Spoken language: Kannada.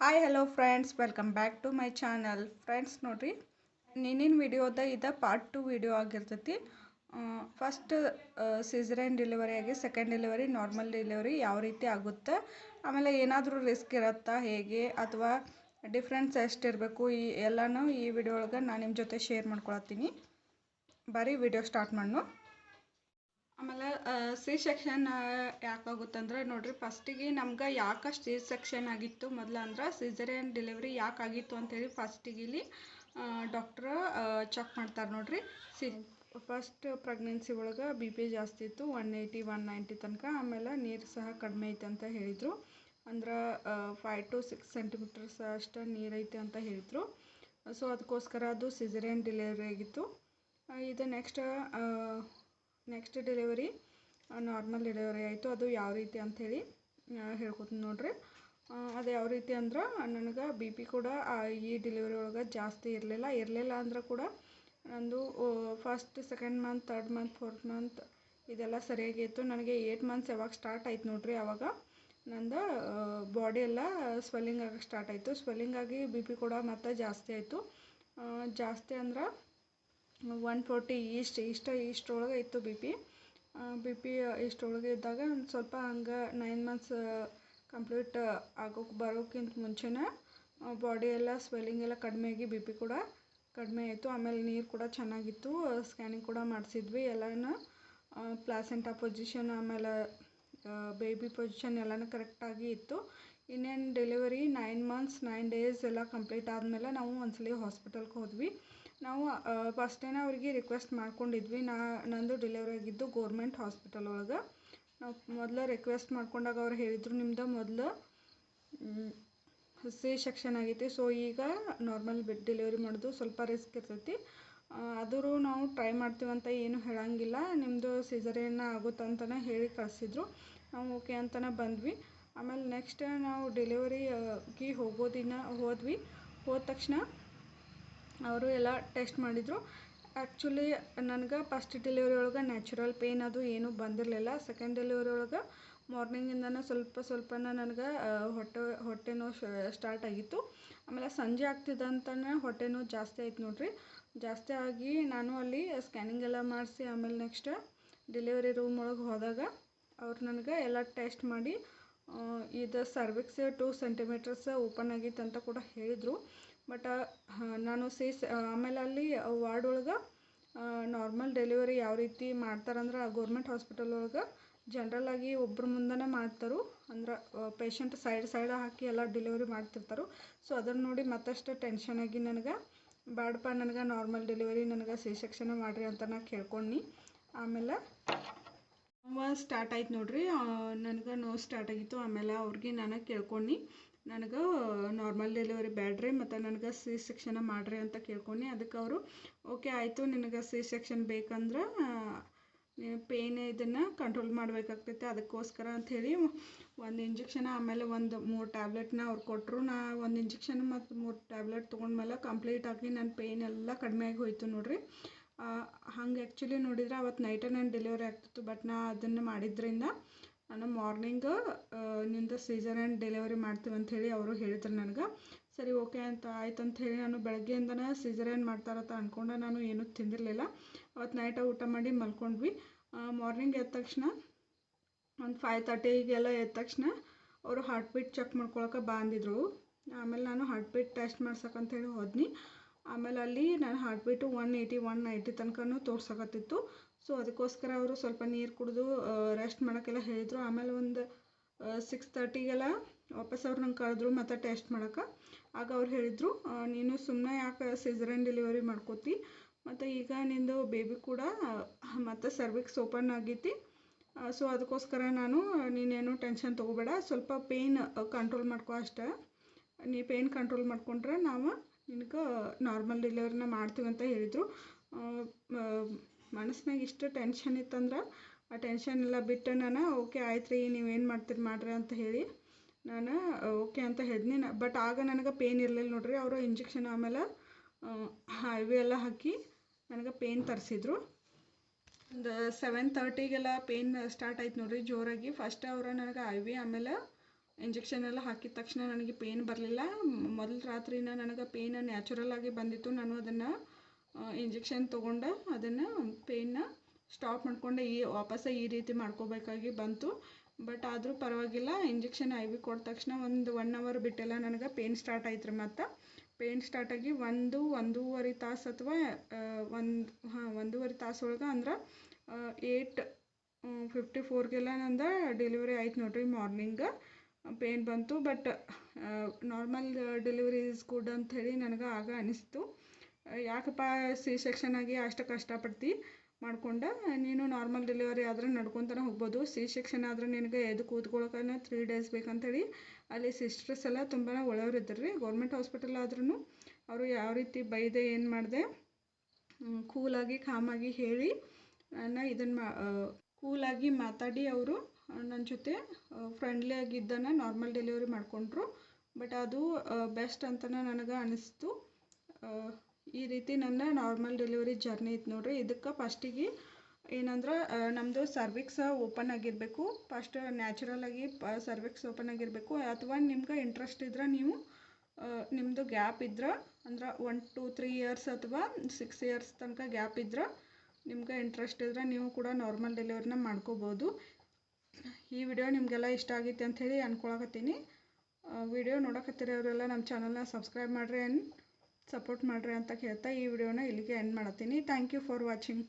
Hi hello friends welcome back to my channel friends ನೋಡಿರಿ ನಿನ್ನಿನ ವಿಡಿಯೋದ ಇದು ಪಾರ್ಟ್ ಟು ವಿಡಿಯೋ ಆಗಿರ್ತೈತಿ. ಫಸ್ಟ್ ಸಿಸರೈನ್ ಡೆಲಿವರಿ ಆಗಿ ಸೆಕೆಂಡ್ ಡೆಲಿವರಿ ನಾರ್ಮಲ್ ಡೆಲಿವರಿ ಯಾವ ರೀತಿ ಆಗುತ್ತೆ? ಆಮೇಲೆ ಏನಾದರೂ ರಿಸ್ಕ್ ಇರುತ್ತಾ, ಹೇಗೆ? ಅಥವಾ ಡಿಫ್ರೆನ್ಸ್ ಎಷ್ಟಿರಬೇಕು ಈ ಎಲ್ಲನೂ ಈ ವಿಡಿಯೋ ಒಳಗೆ ನಾನು ನಿಮ್ಮ ಜೊತೆ ಶೇರ್ ಮಾಡ್ಕೊಳತ್ತೀನಿ. ಬರೀ ವಿಡಿಯೋ ಸ್ಟಾರ್ಟ್ ಮಾಡು ಆಮೇಲೆ ಸಿ ಸೆಕ್ಷನ್ ಯಾಕಾಗುತ್ತಂದ್ರೆ ನೋಡ್ರಿ, ಫಸ್ಟಿಗೆ ನಮ್ಗೆ ಯಾಕೆ ಸಿ ಸೆಕ್ಷನ್ ಆಗಿತ್ತು ಮೊದಲು ಅಂದ್ರೆ ಡೆಲಿವರಿ ಯಾಕೆ ಆಗಿತ್ತು ಅಂತೇಳಿ ಫಸ್ಟಿಗೆ ಇಲ್ಲಿ ಡಾಕ್ಟ್ರ ಚೆಕ್ ಮಾಡ್ತಾರೆ ನೋಡ್ರಿ. ಸಿ, ಫಸ್ಟ್ ಪ್ರೆಗ್ನೆನ್ಸಿ ಒಳಗೆ ಬಿ ಪಿ ಜಾಸ್ತಿ ಇತ್ತು, ಒನ್ ಏಯ್ಟಿ, ಒನ್ ನೈಂಟಿ ತನಕ, ಆಮೇಲೆ ನೀರು ಸಹ ಕಡಿಮೆ ಐತೆ ಅಂತ ಹೇಳಿದರು. ಅಂದ್ರೆ ಫೈವ್ ಟು ಸಿಕ್ಸ್ ಸೆಂಟಿಮೀಟರ್ಸ್ ಅಷ್ಟು ನೀರು ಐತೆ ಅಂತ ಹೇಳಿದರು. ಸೊ ಅದಕ್ಕೋಸ್ಕರ ಅದು ಸಿಸರಿಯನ್ ಡೆಲಿವರಿ ಆಗಿತ್ತು. ಇದು next next delivery normal delivery ಆಯಿತು. ಅದು ಯಾವ ರೀತಿ ಅಂಥೇಳಿ ಹೇಳ್ಕೊತೀನಿ ನೋಡಿರಿ. ಅದು ಯಾವ ರೀತಿ ಅಂದ್ರೆ, ನನಗೆ ಬಿ ಪಿ ಕೂಡ ಈ ಡೆಲಿವರಿ ಒಳಗೆ ಜಾಸ್ತಿ ಇರಲಿಲ್ಲ. ಇರಲಿಲ್ಲ ಅಂದ್ರೆ ಕೂಡ ನಂದು first second month third month fourth month ಇದೆಲ್ಲ ಸರಿಯಾಗಿತ್ತು ನನಗೆ ಏಯ್ಟ್ ಮಂತ್ಸ್ ಯಾವಾಗ ಸ್ಟಾರ್ಟ್ ಆಯ್ತು ನೋಡಿರಿ ಆವಾಗ ನಂದು ಬಾಡಿ ಎಲ್ಲ ಸ್ವೆಲ್ಲಿಂಗ್ ಆಗಕ್ಕೆ ಸ್ಟಾರ್ಟ್ ಆಯಿತು. ಸ್ವೆಲ್ಲಿಂಗ್ ಆಗಿ ಬಿ ಪಿ ಕೂಡ ಮತ್ತೆ ಜಾಸ್ತಿ ಆಯಿತು. ಜಾಸ್ತಿ ಅಂದ್ರೆ ಒನ್ ಫೋರ್ಟಿ ಈಸ್ಟ್ ಇಷ್ಟ ಇಷ್ಟರೊಳಗೆ ಇತ್ತು ಬಿ ಪಿ ಬಿ ಪಿ ಇಷ್ಟರೊಳಗೆ ಇದ್ದಾಗ ಒಂದು ಸ್ವಲ್ಪ ಹಂಗೆ ನೈನ್ ಮಂತ್ಸ್ ಕಂಪ್ಲೀಟ್ ಆಗೋಕೆ ಬರೋಕ್ಕಿಂತ ಮುಂಚೆನೇ ಬಾಡಿ ಎಲ್ಲ ಸ್ವೆಲ್ಲಿಂಗ್ ಎಲ್ಲ ಕಡಿಮೆ ಆಗಿ ಬಿ ಪಿ ಕೂಡ ಕಡಿಮೆ ಆಯಿತು. ಆಮೇಲೆ ನೀರು ಕೂಡ ಚೆನ್ನಾಗಿತ್ತು. ಸ್ಕ್ಯಾನಿಂಗ್ ಕೂಡ ಮಾಡಿಸಿದ್ವಿ. ಎಲ್ಲನೂ ಪ್ಲಾಸೆಂಟಾ ಪೊಸಿಷನ್ ಆಮೇಲೆ ಬೇಬಿ ಪೊಸಿಷನ್ ಎಲ್ಲನೂ ಕರೆಕ್ಟಾಗಿ ಇತ್ತು. ಇನ್ನೇನು delivery nine months nine days ಎಲ್ಲ ಕಂಪ್ಲೀಟ್ ಆದಮೇಲೆ ನಾವು ಒಂದ್ಸಲಿ ಹಾಸ್ಪಿಟಲ್ಗೆ ಹೋದ್ವಿ. ನಾವು ಫಸ್ಟೇನೆ ಅವ್ರಿಗೆ ರಿಕ್ವೆಸ್ಟ್ ಮಾಡ್ಕೊಂಡಿದ್ವಿ. ನಾ, ನಂದು ಡೆಲಿವರಿ ಆಗಿದ್ದು ಗೋರ್ಮೆಂಟ್ ಹಾಸ್ಪಿಟಲ್ ಒಳಗೆ. ನಾವು ಮೊದಲು ರಿಕ್ವೆಸ್ಟ್ ಮಾಡ್ಕೊಂಡಾಗ ಅವ್ರು ಹೇಳಿದರು, ನಿಮ್ದು ಮೊದಲು ಸಿ ಸೆಕ್ಷನ್ ಆಗೈತಿ. ಸೊ ಈಗ ನಾರ್ಮಲ್ ಬೆಡ್ ಡೆಲಿವರಿ ಮಾಡೋದು ಸ್ವಲ್ಪ ರಿಸ್ಕ್ ಇರ್ತೈತಿ. ಆದರೂ ನಾವು ಟ್ರೈ ಮಾಡ್ತೀವಂತ ಏನು ಹೇಳಂಗಿಲ್ಲ. ನಿಮ್ಮದು ಸಿಸರೇನ ಆಗುತ್ತಂತನೇ ಹೇಳಿ ಕಳಿಸಿದ್ರು. ನಾವು ಓಕೆ ಅಂತಲೇ ಬಂದ್ವಿ. ಆಮೇಲೆ ನೆಕ್ಸ್ಟ್ ನಾವು ಡೆಲಿವರಿಗೆ ಹೋಗೋ ದಿನ ಹೋದ್ವಿ. ಹೋದ ತಕ್ಷಣ ಅವರು ಎಲ್ಲ ಟೆಸ್ಟ್ ಮಾಡಿದರು. ಆ್ಯಕ್ಚುಲಿ ನನಗೆ ಫಸ್ಟ್ ಡೆಲಿವರಿ ಒಳಗೆ ನ್ಯಾಚುರಲ್ ಪೇಯ್ನ್ ಅದು ಏನೂ ಬಂದಿರಲಿಲ್ಲ. ಸೆಕೆಂಡ್ ಡೆಲಿವರಿ ಒಳಗೆ ಮಾರ್ನಿಂಗಿಂದನೇ ಸ್ವಲ್ಪ ಸ್ವಲ್ಪನೇ ನನಗೆ ಹೊಟ್ಟೆ ಹೊಟ್ಟೆ ನೋವು ಸ್ಟಾರ್ಟ್ ಆಗಿತ್ತು. ಆಮೇಲೆ ಸಂಜೆ ಆಗ್ತಿದ್ದಂತನೇ ಹೊಟ್ಟೆ ನೋವು ಜಾಸ್ತಿ ಆಯ್ತು ನೋಡಿರಿ. ಜಾಸ್ತಿ ಆಗಿ ನಾನು ಅಲ್ಲಿ ಸ್ಕ್ಯಾನಿಂಗ್ ಎಲ್ಲ ಮಾಡಿಸಿ ಆಮೇಲೆ ನೆಕ್ಸ್ಟ್ ಡೆಲಿವರಿ ರೂಮ್ ಒಳಗೆ ಹೋದಾಗ ಅವ್ರು ನನಗೆ ಎಲ್ಲ ಟೆಸ್ಟ್ ಮಾಡಿ ಇದು ಸರ್ವಿಕ್ಸ್ ಟೂ ಸೆಂಟಿಮೀಟರ್ಸ್ ಓಪನ್ ಆಗಿತ್ತು ಅಂತ ಕೂಡ ಹೇಳಿದರು. ಬಟ್ ನಾನು ಸೇಸ್ ಆಮೇಲೆ ಅಲ್ಲಿ ವಾರ್ಡ್ ಒಳಗೆ ನಾರ್ಮಲ್ ಡೆಲಿವರಿ ಯಾವ ರೀತಿ ಮಾಡ್ತಾರಂದ್ರೆ ಗೌರ್ಮೆಂಟ್ ಹಾಸ್ಪಿಟಲ್ ಒಳಗೆ ಜನ್ರಲ್ ಆಗಿ ಒಬ್ರ ಮುಂದೆನೇ ಮಾಡ್ತಾರೆ. ಅಂದ್ರೆ ಪೇಷಂಟ್ ಸೈಡ್ ಸೈಡ್ ಹಾಕಿ ಎಲ್ಲ ಡೆಲಿವರಿ ಮಾಡ್ತಿರ್ತಾರೆ. ಸೊ ಅದನ್ನು ನೋಡಿ ಮತ್ತಷ್ಟು ಟೆನ್ಷನ್ ಆಗಿ ನನಗೆ ಬೇಡಪ್ಪ ನನಗೆ ನಾರ್ಮಲ್ ಡೆಲಿವರಿ ನನಗೆ ಸಿ ಸೆಕ್ಷನ್ ಮಾಡಿರಿ ಅಂತ ನಾ ಕೇಳ್ಕೊಂಡು ಆಮೇಲೆ ಸ್ಟಾರ್ಟ್ ಆಯ್ತು ನೋಡಿರಿ. ನನಗೆ ನೋವು ಸ್ಟಾರ್ಟ್ ಆಗಿತ್ತು. ಆಮೇಲೆ ಅವ್ರಿಗೆ ನಾನು ಕೇಳ್ಕೊಂಡು ನನಗೆ ನಾರ್ಮಲ್ ಡೆಲಿವರಿ ಬೇಡ್ರಿ, ಮತ್ತು ನನಗೆ ಸಿ ಸೆಕ್ಷನ್ ಮಾಡಿರಿ ಅಂತ ಕೇಳ್ಕೊಂಡು. ಅದಕ್ಕೆ ಅವರು ಓಕೆ ಆಯಿತು, ನಿನಗೆ ಸಿ ಸೆಕ್ಷನ್ ಬೇಕಂದ್ರೆ ಪೇಯ್ನ್ ಇದನ್ನು ಕಂಟ್ರೋಲ್ ಮಾಡಬೇಕಾಗ್ತೈತೆ, ಅದಕ್ಕೋಸ್ಕರ ಅಂಥೇಳಿ ಒಂದು ಇಂಜೆಕ್ಷನ್ ಆಮೇಲೆ ಒಂದು ಮೂರು ಟ್ಯಾಬ್ಲೆಟ್ನ ಅವ್ರು ಕೊಟ್ಟರು ನಾ ಒಂದು ಇಂಜೆಕ್ಷನ್ ಮತ್ತು ಮೂರು ಟ್ಯಾಬ್ಲೆಟ್ ತೊಗೊಂಡ್ಮೇಲೆ ಕಂಪ್ಲೀಟ್ ಆಗಿ ನನ್ನ ಪೇಯ್ನ್ ಎಲ್ಲ ಕಡಿಮೆ ಆಗಿ ಹೋಯಿತು ನೋಡಿರಿ. ಹಂಗೆ ಆ್ಯಕ್ಚುಲಿ ನೋಡಿದ್ರೆ ಅವತ್ತು ನೈಟೇ ನಾನು ಡೆಲಿವರಿ ಆಗ್ತಿತ್ತು ಬಟ್ ನಾ ಅದನ್ನು ಮಾಡಿದ್ರಿಂದ ನಾನು ಮಾರ್ನಿಂಗ್ನಿಂದ ಸೀಸನ್ ಡೆಲಿವರಿ ಮಾಡ್ತೀವಿ ಅಂಥೇಳಿ ಅವರು ಹೇಳಿದ್ರು ನನಗೆ. ಸರಿ ಓಕೆ ಅಂತ ಆಯ್ತು ಅಂತ ಹೇಳಿ ನಾನು ಬೆಳಗ್ಗೆಯಿಂದನೇ ಏನು ಮಾಡ್ತಾರಂತ ಅಂದ್ಕೊಂಡೆ ನಾನು ಏನೂ ತಿಂದಿರಲಿಲ್ಲ. ಅವತ್ತು ನೈಟ ಊಟ ಮಾಡಿ ಮಲ್ಕೊಂಡ್ವಿ. ಮಾರ್ನಿಂಗ್ ಎದ್ದ ತಕ್ಷಣ ಒಂದು ಫೈವ್ ತರ್ಟಿಗೆಲ್ಲ ಎದ್ದ ತಕ್ಷಣ ಅವರು ಹಾರ್ಟ್ ಬೀಟ್ ಚೆಕ್ ಮಾಡ್ಕೊಳಕ್ಕೆ ಬಂದಿದ್ರು. ಆಮೇಲೆ ನಾನು ಹಾರ್ಟ್ ಬೀಟ್ ಟೆಸ್ಟ್ ಮಾಡ್ಸಕ್ಕಂತ ಹೇಳಿ ಹೋದ್ನಿ. ಆಮೇಲೆ ಅಲ್ಲಿ ನಾನು heart beat one eighty one ninety ತನಕನೂ ತೋರ್ಸಕತ್ತಿತ್ತು. ಸೊ ಅದಕ್ಕೋಸ್ಕರ ಅವರು ಸ್ವಲ್ಪ ನೀರು ಕುಡಿದು ರೆಸ್ಟ್ ಮಾಡೋಕ್ಕೆಲ್ಲ ಹೇಳಿದರು. ಆಮೇಲೆ ಒಂದು ಸಿಕ್ಸ್ ತರ್ಟಿಗೆಲ್ಲ ವಾಪಸ್ ಅವ್ರು ನಂಗೆ ಕರೆದ್ರು ಮತ್ತು ಟೆಸ್ಟ್ ಮಾಡೋಕೆ. ಆಗ ಅವ್ರು ಹೇಳಿದರು ನೀನು ಸುಮ್ಮನೆ ಯಾಕೆ ಸಿಸರನ್ ಡೆಲಿವರಿ ಮಾಡ್ಕೋತಿ? ಮತ್ತು ಈಗ ನಿಂದು ಬೇಬಿ ಕೂಡ, ಮತ್ತು ಸರ್ವಿಕ್ಸ್ ಓಪನ್ ಆಗೈತಿ. ಸೊ ಅದಕ್ಕೋಸ್ಕರ ನಾನು, ನೀನೇನು ಟೆನ್ಷನ್ ತೊಗೋಬೇಡ. ಸ್ವಲ್ಪ ಪೇಯ್ನ್ ಕಂಟ್ರೋಲ್ ಮಾಡ್ಕೋ ಅಷ್ಟೇ. ನೀ ಪೇಯ್ನ್ ಕಂಟ್ರೋಲ್ ಮಾಡ್ಕೊಂಡ್ರೆ ನಾವು ನಿನಗೆ ನಾರ್ಮಲ್ ಡೆಲಿವರಿನ ಮಾಡ್ತೀವಿ ಅಂತ ಹೇಳಿದರು. ಮನಸ್ಸಿನಾಗ ಇಷ್ಟು ಟೆನ್ಷನ್ ಇತ್ತಂದ್ರೆ ಆ ಟೆನ್ಷನ್ ಎಲ್ಲ ಬಿಟ್ಟು ನಾನು, ಓಕೆ ಆಯ್ತು ರೀ ಏನು ಮಾಡ್ತೀರಿ, ಮಾಡ್ರಿ ಅಂತ ಹೇಳಿ ನಾನು, ಓಕೆ ಅಂತ ಹೇಳಿದ್ನಿ. ಬಟ್ ಆಗ ನನಗೆ ಪೇಯ್ನ್ ಇರಲಿಲ್ಲ ನೋಡ್ರಿ. ಅವರು ಇಂಜೆಕ್ಷನ್ ಆಮೇಲೆ ಐ ವಿ ಎಲ್ಲ ಹಾಕಿ ನನಗೆ ಪೇಯ್ನ್ ತರಿಸಿದ್ರು. ಒಂದು ಸೆವೆನ್ ತರ್ಟಿಗೆಲ್ಲ ಪೇನ್ ಸ್ಟಾರ್ಟ್ ಆಯ್ತು ನೋಡ್ರಿ ಜೋರಾಗಿ. ಫಸ್ಟ್ ಅವರು ನನಗೆ ಐ ಆಮೇಲೆ ಇಂಜೆಕ್ಷನ್ ಎಲ್ಲ ಹಾಕಿದ ತಕ್ಷಣ ನನಗೆ ಪೇಯ್ನ್ ಬರಲಿಲ್ಲ. ಮೊದಲು ರಾತ್ರಿನ ನನಗೆ ಪೇಯ್ನ್ ನ್ಯಾಚುರಲ್ ಆಗಿ ಬಂದಿತ್ತು. ನಾನು ಅದನ್ನು ಇಂಜೆಕ್ಷನ್ ತೊಗೊಂಡು ಅದನ್ನು ಪೇಯ್ನ ಸ್ಟಾಪ್ ಮಾಡಿಕೊಂಡೆ. ಈ ವಾಪಸ್ಸು ಈ ರೀತಿ ಮಾಡ್ಕೋಬೇಕಾಗಿ ಬಂತು. ಬಟ್ ಆದರೂ ಪರವಾಗಿಲ್ಲ ಇಂಜೆಕ್ಷನ್ ಐ ವಿ ಕೊಟ್ಟ ತಕ್ಷಣ ಒಂದು ಒನ್ ಅವರ್ ಬಿಟ್ಟೆಲ್ಲ ನನಗೆ ಪೇಯ್ನ್ ಸ್ಟಾರ್ಟ್ ಆಯ್ತು ರೀ ಮತ್ತು ಪೇಯ್ನ್ ಸ್ಟಾರ್ಟಾಗಿ ಒಂದು, ಒಂದೂವರೆ ತಾಸು ಅಥವಾ ಒಂದು, ಹಾಂ, ಒಂದೂವರೆ ತಾಸು ಒಳಗೆ ಅಂದ್ರೆ ಏಯ್ಟ್ ಫಿಫ್ಟಿ ಫೋರ್ಗೆಲ್ಲ ನಂದು ಡೆಲಿವರಿ ಆಯ್ತು ನೋಡ್ರಿ ಮಾರ್ನಿಂಗ್ ಪೇಯ್ನ್ ಬಂತು but normal delivery is good ಹೇಳಿ ನನಗೆ ಆಗ ಅನಿಸ್ತು. ಯಾಕಪ್ಪ ಸಿ ಸೆಕ್ಷನ್ ಆಗಿ ಅಷ್ಟು ಕಷ್ಟಪಡ್ತಿ ಮಾಡ್ಕೊಂಡು, ನೀನು ನಾರ್ಮಲ್ ಡೆಲಿವರಿ ಆದ್ರೆ ನಡ್ಕೊತಾನೆ ಹೋಗ್ಬೋದು. ಸಿ ಸೆಕ್ಷನ್ ಆದರೆ ನಿನಗೆ ಎದ್ದು ಕೂತ್ಕೊಳ್ಳೋಕೆ ತ್ರೀ ಡೇಸ್ ಬೇಕಂತೇಳಿ ಅಲ್ಲಿ ಸಿಸ್ಟರ್ಸ್ ಎಲ್ಲ ತುಂಬ ಒಳ್ಳೆಯವ್ರು ರೀ. ಗೌರ್ಮೆಂಟ್ ಹಾಸ್ಪಿಟಲ್ ಆದ್ರೂ ಅವರು ಯಾವ ರೀತಿ ಬೈದೆ, ಏನು ಮಾಡಿದೆ ಕೂಲಾಗಿ, ಕಾಮಾಗಿ ಹೇಳಿ ನಾನು ಇದನ್ನು ಮಾ ಕೂಲಾಗಿ ಮಾತಾಡಿ ಅವರು ನನ್ನ ಜೊತೆ ಫ್ರೆಂಡ್ಲಿ ಆಗಿದ್ದನ್ನು ನಾರ್ಮಲ್ ಡೆಲಿವರಿ ಮಾಡಿಕೊಂಡ್ರು. ಬಟ್ ಅದು ಬೆಸ್ಟ್ ಅಂತಲೇ ನನಗೆ ಅನಿಸ್ತು. ಈ ರೀತಿ ನನ್ನ ನಾರ್ಮಲ್ ಡೆಲಿವರಿ ಜರ್ನಿ ಇತ್ತು ನೋಡಿರಿ. ಇದಕ್ಕೆ ಫಸ್ಟಿಗೆ ಏನಂದ್ರೆ ನಮ್ಮದು ಸರ್ವಿಕ್ಸ್ ಓಪನ್ ಆಗಿರಬೇಕು. ಫಸ್ಟ್ ನ್ಯಾಚುರಲ್ ಆಗಿ ಪ ಸರ್ವಿಕ್ಸ್ ಓಪನ್ ಆಗಿರಬೇಕು. ಅಥವಾ ನಿಮ್ಗೆ ಇಂಟ್ರೆಸ್ಟ್ ಇದ್ರೆ ನೀವು ನಿಮ್ಮದು ಗ್ಯಾಪ್ ಇದ್ರೆ, ಅಂದ್ರೆ ಒನ್ ಟು ತ್ರೀ ಇಯರ್ಸ್ ಅಥವಾ ಸಿಕ್ಸ್ ಇಯರ್ಸ್ ತನಕ ಗ್ಯಾಪ್ ಇದ್ರೆ, ನಿಮ್ಗೆ ಇಂಟ್ರೆಸ್ಟ್ ಇದ್ರೆ, ನೀವು ಕೂಡ ನಾರ್ಮಲ್ ಡೆಲಿವರಿನ ಮಾಡ್ಕೋಬೋದು. ಈ ವಿಡಿಯೋ ನಿಮಗೆಲ್ಲ ಇಷ್ಟ ಆಗೈತೆ ಅಂಥೇಳಿ ಅಂದ್ಕೊಳಕತ್ತೀನಿ ವಿಡಿಯೋ ನೋಡಕತ್ತಿರೋರೆಲ್ಲ ನಮ್ಮ ಚಾನಲ್ನ ಸಬ್ಸ್ಕ್ರೈಬ್ ಮಾಡಿರಿ. ಆ್ಯಂಡ್ ಸಪೋರ್ಟ್ ಮಾಡಿರಿ ಅಂತ ಕೇಳ್ತಾ ಈ ವಿಡಿಯೋನ ಇಲ್ಲಿಗೆ ಎಂಡ್ ಮಾಡ್ತೀನಿ. Thank you for watching